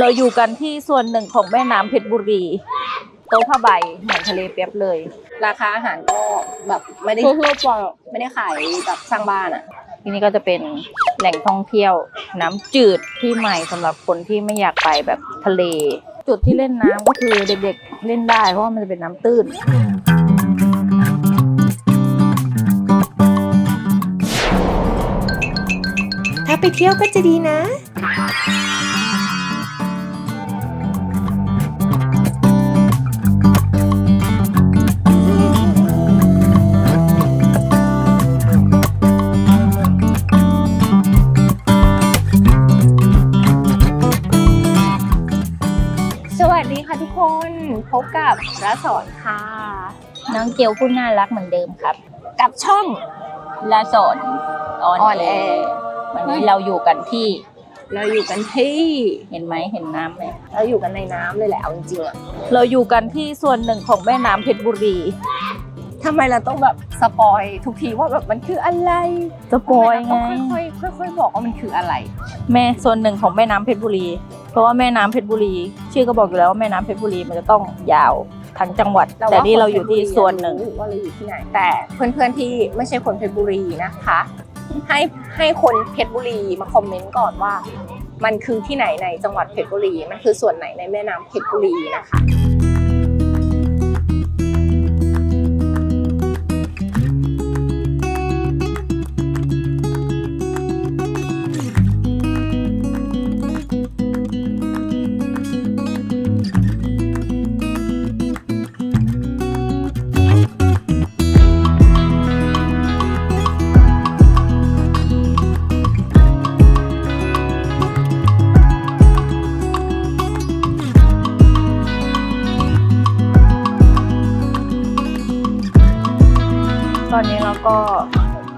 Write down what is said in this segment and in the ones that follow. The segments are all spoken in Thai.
เราอยู่กันที่ส่วนหนึ่งของแม่น้ำเพชรบุรี โต๊ะผ้าใบเหมือนทะเลเปียบเลย ราคาอาหารก็แบบไม่ได้ทั่วๆไปไม่ได้ขายแบบสร้างบ้านอะ ที่นี่ก็จะเป็นแหล่งท่องเที่ยวน้ำจืดที่ใหม่สำหรับคนที่ไม่อยากไปแบบทะเล จุดที่เล่นน้ำก็คือเด็กๆเล่นได้เพราะว่ามันจะเป็นน้ำตื้นถ้าไปเที่ยวก็จะดีนะ บกับรัสอนค่ะ น้องเกียวพูดน่ารักเหมือนเดิมครับ กับช่องลาสอนออนออนแอแอร์ร์วันนี้เราอยู่กันที่ เราอยู่กันที่เห็นไหมเห็นน้ำไหมเราอยู่กันในน้ำเลยแหละเอาจริงๆอะเราอยู่กันที่ส่วนหนึ่งของแม่น้ำเพชรบุรีทำไมเราต้องแบบสปอยทุกทีว่าแบบมันคืออะไรสปอยทำไงมเราต้องค่อยๆค่อยๆบอกว่ามันคืออะไร แม่ส่วนหนึ่งของแม่น้ำเพชรบุรีเพ ราะว่าแม่น้ำเพชรบุรี ชื่อก็บอกอยู่แล้วว่าแม่น้ำเพชรบุรีมันจะต้องยาวทั้งจังหวัด แต่ว่าแต่นี่เราอยู่ที่ส่วนหนึ่งรู้ว่าเราอยู่ที่ไหน แต่เพื่อนๆที่ไม่ใช่คนเพชรบุรีนะคะ ให้ให้คนเพชรบุรีมาคอมเมนต์ก่อนว่า มันคือที่ไหนในจังหวัดเพชรบุรี มันคือส่วนไหนในแม่น้ำเพชรบุรีนะคะ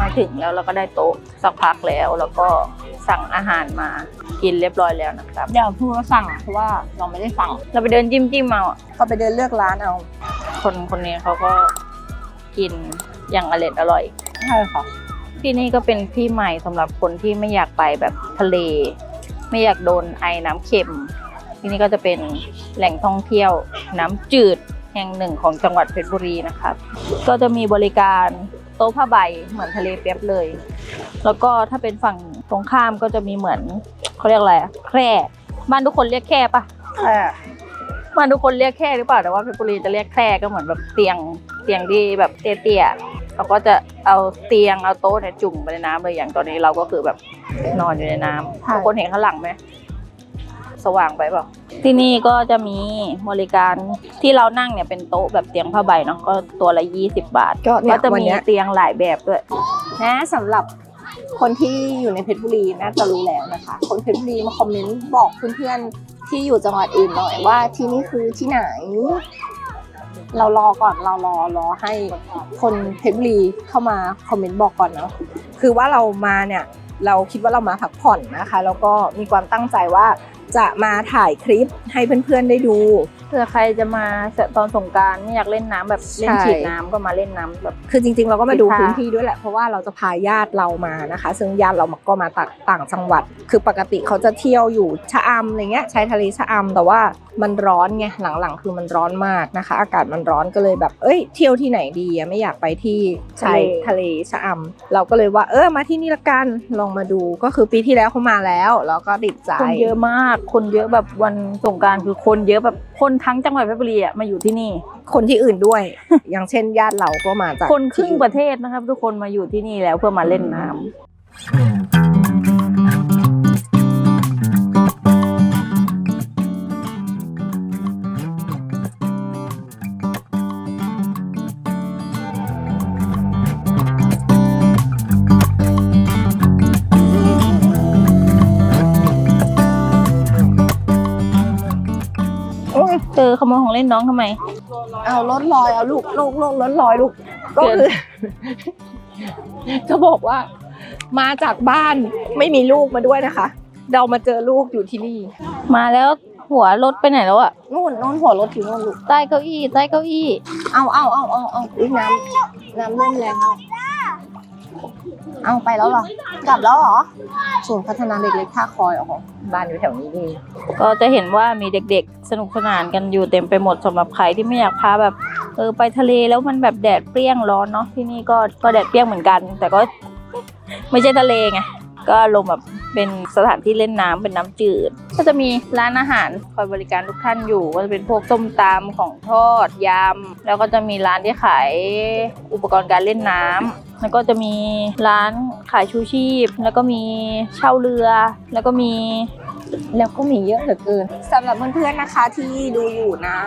มาถึงแล้วเราก็ได้โต๊ะสักพักแล้ว แล้วก็สั่งอาหารมากินเรียบร้อยแล้วนะครับอย่าพูดว่าสั่งเพราะว่าเราไม่ได้สั่ง เราไปเดินจิ้มจิ้มๆมาอะก็ไปเดินเลือกร้านเอา คนคนนี้เขาก็กินอย่างอร่อยอร่อยใช่ค่ะที่นี่ก็เป็นที่ใหม่สำหรับคนที่ไม่อยากไปแบบทะเล ไม่อยากโดนไอน้ำเค็ม ที่นี่ก็จะเป็นแหล่งท่องเที่ยวน้ำจืดแห่งหนึ่งของจังหวัดเพชรบุรีนะครับ ก็จะมีบริการโต๊ะผ้าใบเหมือนทะเลเปียบเลย แล้วก็ถ้าเป็นฝั่งตรงข้ามก็จะมีเหมือนเขาเรียกอะไรอะแคร่บ้านทุกคนเรียกแคร่ปะแค่บ้านทุกคนเรียกแคร่หรือเปล่าแต่ว่าเพชรบุรีจะเรียกแคร่ก็เหมือนแบบเตียงเตียงที่แบบเตี้ยๆเขาก็จะเอาเตียงเอาโต๊ะเนี่ยจุ่มไปในน้ำเลยอย่างตอนนี้เราก็คือแบบนอนอยู่ในน้ำทุกคนเห็นข้างหลังไหม สว่างไปเปล่าที่นี่ก็จะมีบริการที่เรานั่งเนี่ยเป็นโต๊ะแบบเตียงผ้าใบเนาะก็ตัวละ 20 บาท ก็เนี่ก็ยจะวันมีเนี้ย เตียงหลายแบบด้วย นะสำหรับคนที่อยู่ในเพชรบุรีน่าจะรู้แล้วนะคะ คนเพชรบุรีมาคอมเมนต์บอกเพื่อนๆที่อยู่จังหวัดอื่นหน่อยว่าที่นี่คือที่ไหน เรารอก่อนเรารอรอให้คนเพชรบุรีเข้ามาคอมเมนต์บอกก่อนเนาะคือว่าเรามาเนี่ย เราคิดว่าเรามาพักผ่อนนะคะ แล้วก็มีความตั้งใจว่า จะมาถ่ายคลิปให้เพื่อนๆได้ดู เผื่อใครจะมาตอนสงกรารไม่อยากเล่นน้ำแบบเล่นใช่ฉีดน้ำก็มาเล่นน้ำแบบคือจริง ๆ เราก็มาดูค่ะพื้นที่ด้วยแหละเพราะว่าเราจะพาญาติเรามานะคะ ซึ่งญาติเราก็มาต่างต่างจังหวัด คือปกติเขาจะเที่ยวอยู่ชะอำอะไรเงี้ยชายทะเลชะอำแต่ว่ามันร้อนไงหลังๆ คือมันร้อนมากนะคะ อากาศมันร้อนก็เลยแบบเอ้ย เที่ยวที่ไหนดีอะไม่อยากไปที่ชายทะเลชะอำเราก็เลยว่าเออมาที่นี่ละกันลองมาดูก็คือปีที่แล้วเขามาแล้วแล้วก็ติดใจคนเยอะมาก คนเยอะแบบวันสงกรารคือคนเยอะแบบคนทั้งจังหวัดเพชรบุรีอะมาอยู่ที่นี่ คนที่อื่นด้วย อย่างเช่นญาติเราก็มาจากคนครึ่งที่อื่ประเทศนะครับ ทุกคนมาอยู่ที่นี่แล้วเพื่อมาเล่นน้ำ อ้ยเออขโมยของเล่นน้องทำไม เอารถลอยเอาลูกลูกลูกรถลอยลูก ก็เกินคือ จะบอกว่า มาจากบ้านไม่มีลูกมาด้วยนะคะ เรามาเจอลูกอยู่ที่นี่ มาแล้วหัวรถไปไหนแล้วอะนู่นนู่นหัวรถอยู่นู่นลูกใต้เก้าอี้ใต้เก้าอี้ เอาเอาเอาเอาเอาอุ้ยน้ำน้ำเริ่มแรงแล้ว เอาไปแล้วเหรอ กลับแล้วเหรอศูนย์พัฒนาเด็กเล็กท่าคอยอ๋อบ้านอยู่แถวนี้นี่ก็จะเห็นว่ามีเด็กๆ สนุกสนานกันอยู่เต็มไปหมดสำหรับใครที่ไม่อยากพาแบบเออไปทะเลแล้วมันแบบแดดเปรี้ยงร้อนเนาะที่นี่ก็ก็แดดเปรี้ยงเหมือนกัน แต่ก็ไม่ใช่ทะเลไงก็ลมแบบ เป็นสถานที่เล่นน้ำเป็นน้ำจืด ก็จะมีร้านอาหารคอยบริการทุกท่านอยู่ ก็จะเป็นพวกส้มตำของทอดยำแล้วก็จะมีร้านที่ขายอุปกรณ์การเล่นน้ำแล้วก็จะมีร้านขายชูชีพ แล้วก็มีเช่าเรือ แล้วก็มีแล้วก็มีเยอะเหลือเกินสำหรับเพื่อนๆนะคะที่ดูอยู่นะ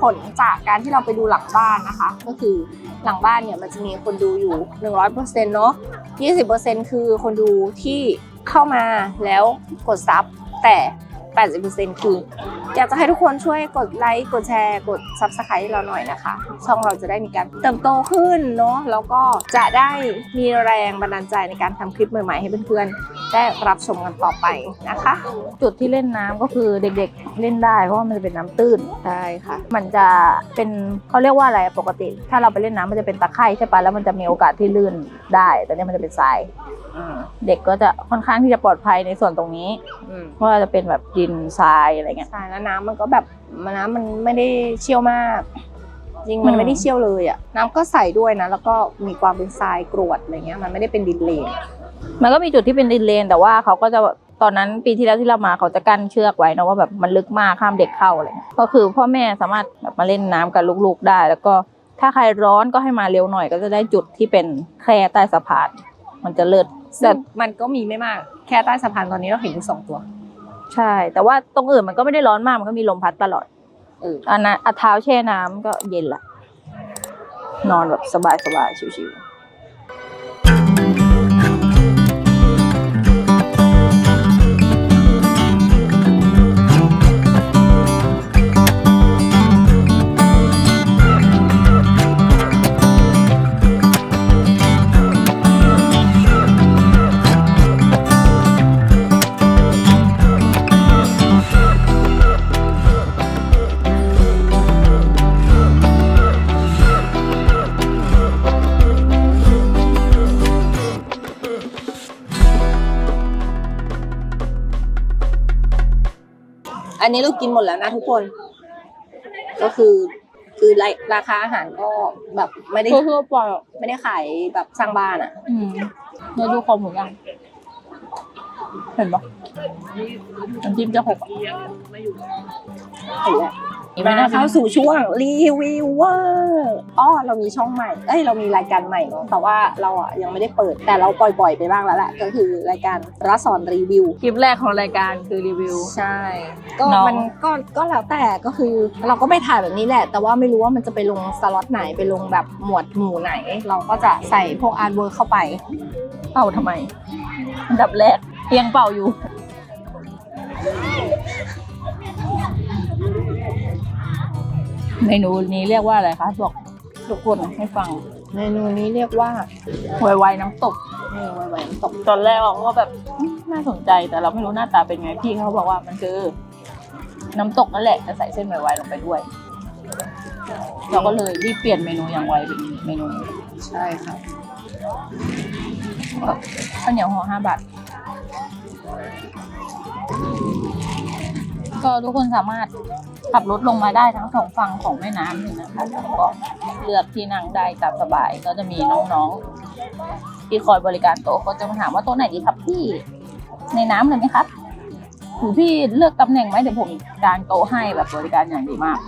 ผลจากการที่เราไปดูหลังบ้านนะคะ ก็คือหลังบ้านเนี่ยมันจะมีคนดูอยู่ 100%เนาะ20%คือคนดูที่ เข้ามาแล้วกดซับแต่ 80%คือ อยากจะให้ทุกคนช่วยกดไลค์กดแชร์กด Subscribe ให้เราหน่อยนะคะ ช่องเราจะได้มีการเติบโตขึ้นเนาะแล้วก็จะได้มีแรงบันดาลใจในการทำคลิปใหม่ๆ ให้เพื่อนๆได้รับชมกันต่อไปนะคะ จุดที่เล่นน้ำก็คือเด็กๆเล่นได้เพราะว่ามันจะเป็นน้ำตื้นใช่ค่ะ มันจะเป็นเขาเรียกว่าอะไรปกติ ถ้าเราไปเล่นน้ำมันจะเป็นตะไคร่ใช่ปะแล้วมันจะมีโอกาสที่ลื่นได้ แต่เนี่ยมันจะเป็นทรายเด็กก็จะค่อนข้างที่จะปลอดภัยในส่วนตรงนี้อืมเพราะว่าจะเป็นแบบดินทรายอะไรเงี้ยใช่แล้วน้ำมันก็แบบมันน้ำมันไม่ได้เชี่ยวมาก จริงมันอืมไม่ได้เชี่ยวเลยอะน้ำก็ใสด้วยนะ แล้วก็มีความเป็นทรายกรวดอะไรเงี้ยมันไม่ได้เป็นดินเลน มันก็มีจุดที่เป็นดินเลน แต่ว่าเขาก็จะตอนนั้นปีที่แล้วที่เรามาเขาจะกั้นเชือกไว้นะว่าแบบมันลึกมากห้ามเด็กเข้าอะไรเงี้ยก็คือพ่อแม่สามารถแบบมาเล่นน้ำกับลูกๆได้ แล้วก็ถ้าใครร้อนก็ให้มาเร็วหน่อย ก็จะได้จุดที่เป็นแคร่ใต้สะพานมันจะเลิศแต่แต่มันก็มีไม่มากแค่ใต้สะพานตอนนี้เราเห็นอยู่สองตัว ใช่ แต่ว่าตรงอื่นมันก็ไม่ได้ร้อนมากมันก็มีลมพัดตลอดเอออันนั้นอัดเท้าแช่น้ำก็เย็นละนอนแบบสบายสบายๆชิว อันนี้เรากินหมดแล้วนะทุกคน ก็คือคือราราคาอาหารก็แบบไม่ได้ๆทั่วๆไปอะไม่ได้ขายแบบสร้างบ้านอะ อืมเราดูคอหมูย่างเห็นปะน้ำจิ้มจะหกอะเห็นแล้วนี่ไม่มาน่าเข้าสู่ช่วงรีวิวเวอร์อ๋อเรามีช่องใหม่เอ้ยเรามีรายการใหม่เนาะแต่ว่าเราอะยังไม่ได้เปิดแต่เราปล่อยๆไปบ้างแล้วแหละก็คือรายการรัสอนรีวิวคลิปแรกของรายการคือรีวิว ใช่ ก็เนาะมันก็ก็แล้วแต่ก็คือเราก็ไปถ่ายแบบนี้แหละ แต่ว่าไม่รู้ว่ามันจะไปลงสล็อตไหนไปลงแบบหมวดหมู่ไหน เราก็จะใส่พวกอาร์ตเวิร์เข้าไป เป่าทำไม อันดับแรกเตียงเป่าอยู่ เมนูนี้เรียกว่าอะไรคะบอกทุกคนให้ฟังเมนูนี้เรียกว่าไวๆน้ำตกเมนูไวๆน้ำตกตอนแรกเราก็แบบอืมน่าสนใจแต่เราไม่รู้หน้าตาเป็นไงพี่เขาบอกว่ามันคือ น้ำตกนั่นแหละแต่ใส่เส้นไวๆลงไปด้วย เราก็เลยรีบเปลี่ยนเมนูอย่างไวเป็นเมนูนี้ใช่ค่ะข้าวเหนียวห่อห้าบาทก็ทุกคนสามารถ ขับรถลงมาได้ทั้งสองฝั่งของแม่น้ำเลยนะคะแล้วก็เลือกที่นั่งได้ตามสบายก็จะมีน้องๆที่คอยบริการโต๊ะก็จะมาถามว่าโต๊ะไหนดีครับพี่ในน้ำเลยไหมครับหรือพี่เลือกตำแหน่งไหมเดี๋ยวผมกางโต๊ะให้แบบบริการอย่างดีมาก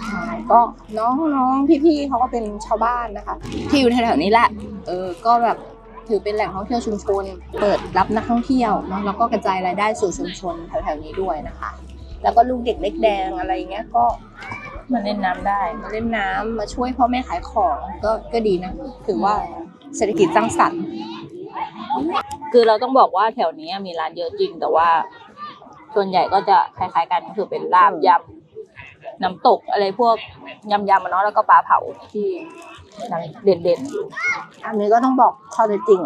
ก็น้องๆพี่ๆเขาก็เป็นชาวบ้านนะคะ ที่อยู่แถวๆนี้แหละเออก็แบบถือเป็นแหล่งท่องเที่ยวชุมชน เปิดรับนักท่องเที่ยวเนาะแล้วก็กระจายรายได้สู่ชุมชนแถวๆนี้ด้วยนะคะ แล้วก็ลูกเด็กเล็กแดงอะไรเงี้ยก็มันเล่นน้ำได้มาเล่นน้ำมาช่วยพ่อแม่ขายของก็ก็ดีนะถือว่าเศรษฐกิจสร้างสรรค์คือเราต้องบอกว่าแถวนี้มีร้านเยอะจริง แต่ว่าส่วนใหญ่ก็จะคล้ายๆกันก็คือเป็นลาบยำน้ำตกอะไรพวกยำๆมาเนาะแล้วก็ปลาเผาที่ดังเด่นอันนี้ก็ต้องบอกข้อเท็จจริง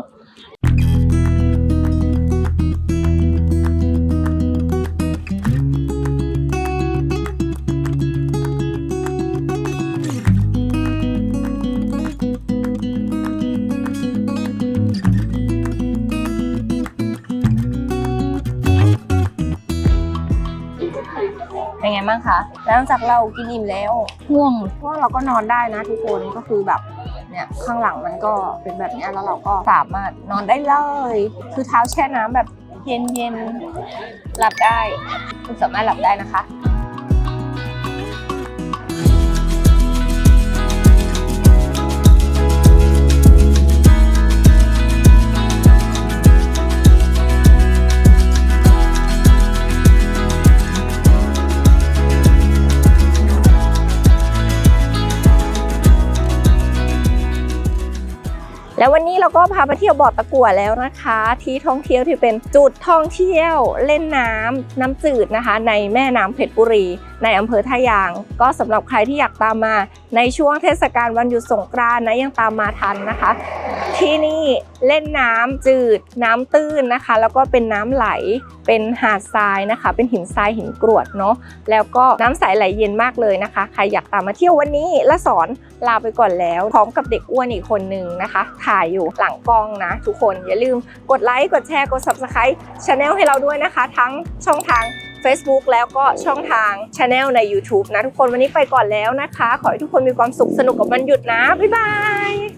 ไงบ้างคะหลังจากเรากินอิ่มแล้วง่วงเพราะว่าเราก็นอนได้นะทุกคนก็คือแบบเนี่ยข้างหลังมันก็เป็นแบบเนี้ยแล้วเราก็สามารถนอนได้เลย คือเท้าแช่น้ำแบบเย็นๆหลับได้ คุณสามารถหลับได้นะคะ เราก็พาไปเที่ยวบ่อตะกั่วแล้วนะคะ ที่ท่องเที่ยวที่เป็นจุดท่องเที่ยวเล่นน้ำน้ำจืดนะคะ ในแม่น้ำเพชรบุรี ในอำเภอท่ายาง ก็สำหรับใครที่อยากตามมาในช่วงเทศกาลวันหยุดสงกรานต์นะยังตามมาทันนะคะ ที่นี่เล่นน้ำจืดน้ำตื้นนะคะ แล้วก็เป็นน้ำไหลเป็นหาดทรายนะคะ เป็นหินทรายหินกรวดเนาะแล้วก็น้ำใสไหลเย็นมากเลยนะคะ ใครอยากตามมาเที่ยววันนี้และสอนลาไปก่อนแล้ว พร้อมกับเด็กอ้วนอีกคนนึงนะคะ ถ่ายอยู่หลังกล้องนะ ทุกคนอย่าลืมกดไลค์กดแชร์กด subscribe channel ให้เราด้วยนะคะ ทั้งช่องทาง Facebook แล้วก็ช่องทาง Channel ใน YouTube นะทุกคนวันนี้ไปก่อนแล้วนะคะ ขอให้ทุกคนมีความสุขสนุกกับวันหยุดนะ บ๊ายบาย